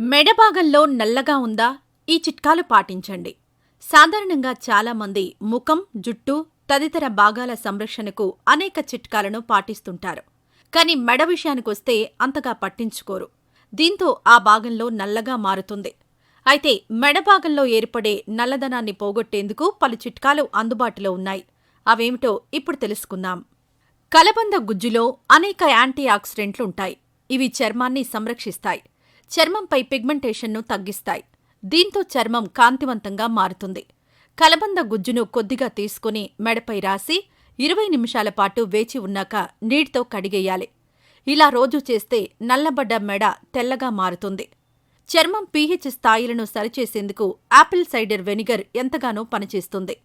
మెడభాగంలో నల్లగా ఉందా? ఈ చిట్కాలు పాటించండి. సాధారణంగా చాలామంది ముఖం జుట్టు తదితర భాగాల సంరక్షణకు అనేక చిట్కాలను పాటిస్తుంటారు. కానీ మెడ విషయానికొస్తే అంతగా పట్టించుకోరు. దీంతో ఆ భాగంలో నల్లగా మారుతుంది. అయితే మెడ భాగంలో ఏర్పడే నల్లదనాన్ని పోగొట్టేందుకు పలు చిట్కాలు అందుబాటులో ఉన్నాయి. అవేమిటో ఇప్పుడు తెలుసుకుందాం. కలబంద గుజ్జులో అనేక యాంటీ ఆక్సిడెంట్లుంటాయి ఇవి చర్మాన్ని సంరక్షిస్తాయి. చర్మంపై పిగ్మెంటేషన్ను తగ్గిస్తాయి. దీంతో చర్మం కాంతివంతంగా మారుతుంది. కలబంద గుజ్జును కొద్దిగా తీసుకుని మెడపై రాసి ఇరవై నిమిషాల పాటు వేచి ఉన్నాక నీటితో కడిగేయాలి. ఇలా రోజు చేస్తే నల్లబడ్డ మెడ తెల్లగా మారుతుంది. చర్మం పీహెచ్ స్థాయిలను సరిచేసేందుకు యాపిల్ సైడర్ వెనిగర్ ఎంతగానో పనిచేస్తుంది.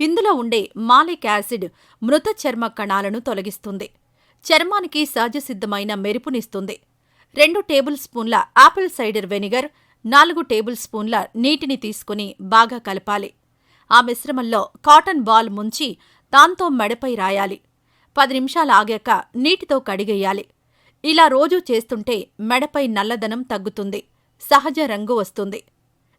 ఇందులో ఉండే మాలిక్ యాసిడ్ మృత చర్మ కణాలను తొలగిస్తుంది. చర్మానికి సహజసిద్ధమైన మెరుపునిస్తుంది. రెండు టేబుల్ స్పూన్ల ఆపిల్ సైడర్ వెనిగర్ నాలుగు టేబుల్ స్పూన్ల నీటిని తీసుకుని బాగా కలపాలి. ఆ మిశ్రమంలో కాటన్ బాల్ ముంచి దాంతో మెడపై రాయాలి. పది నిమిషాలు ఆగాక నీటితో కడిగేయాలి. ఇలా రోజూ చేస్తుంటే మెడపై నల్లదనం తగ్గుతుంది. సహజ రంగు వస్తుంది.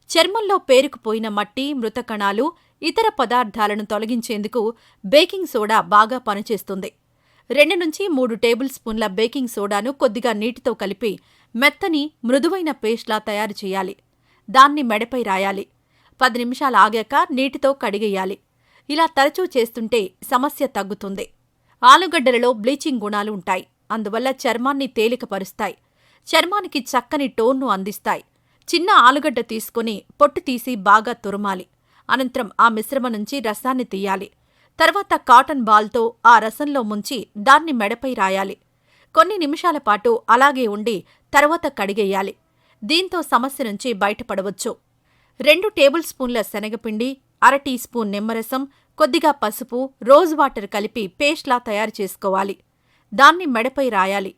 చర్మంలో పేరుకుపోయిన మట్టి మృతకణాలు ఇతర పదార్థాలను తొలగించేందుకు బేకింగ్ సోడా బాగా పనిచేస్తుంది. రెండు నుంచి మూడు టేబుల్ స్పూన్ల బేకింగ్ సోడాను కొద్దిగా నీటితో కలిపి మెత్తని మృదువైన పేస్ట్లా తయారు చేయాలి. దాన్ని మెడపై రాయాలి. పది నిమిషాలు ఆగాక నీటితో కడిగేయాలి. ఇలా తరచూ చేస్తుంటే సమస్య తగ్గుతుంది. ఆలుగడ్డలలో బ్లీచింగ్ గుణాలు ఉంటాయి. అందువల్ల చర్మాన్ని తేలికపరుస్తాయి. చర్మానికి చక్కని టోన్ను అందిస్తాయి. చిన్న ఆలుగడ్డ తీసుకుని పొట్టు తీసి బాగా తురమాలి. అనంతరం ఆ మిశ్రమ నుంచి రసాన్ని తీయాలి. తర్వాత కాటన్ బాల్తో ఆ రసంలో ముంచి దాన్ని మెడపై రాయాలి. కొన్ని నిమిషాల పాటు అలాగే ఉండి తర్వాత కడిగేయాలి. దీంతో సమస్య నుంచి బయటపడవచ్చు. రెండు టేబుల్ స్పూన్ల శనగపిండి అర టీ స్పూన్ నిమ్మరసం కొద్దిగా పసుపు రోజ్ వాటర్ కలిపి పేస్ట్లా తయారు చేసుకోవాలి. దాన్ని మెడపై రాయాలి.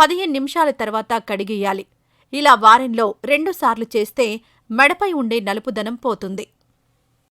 పదిహేను నిమిషాల తర్వాత కడిగేయాలి. ఇలా వారంలో రెండుసార్లు చేస్తే మెడపై ఉండే నలుపుదనం పోతుంది.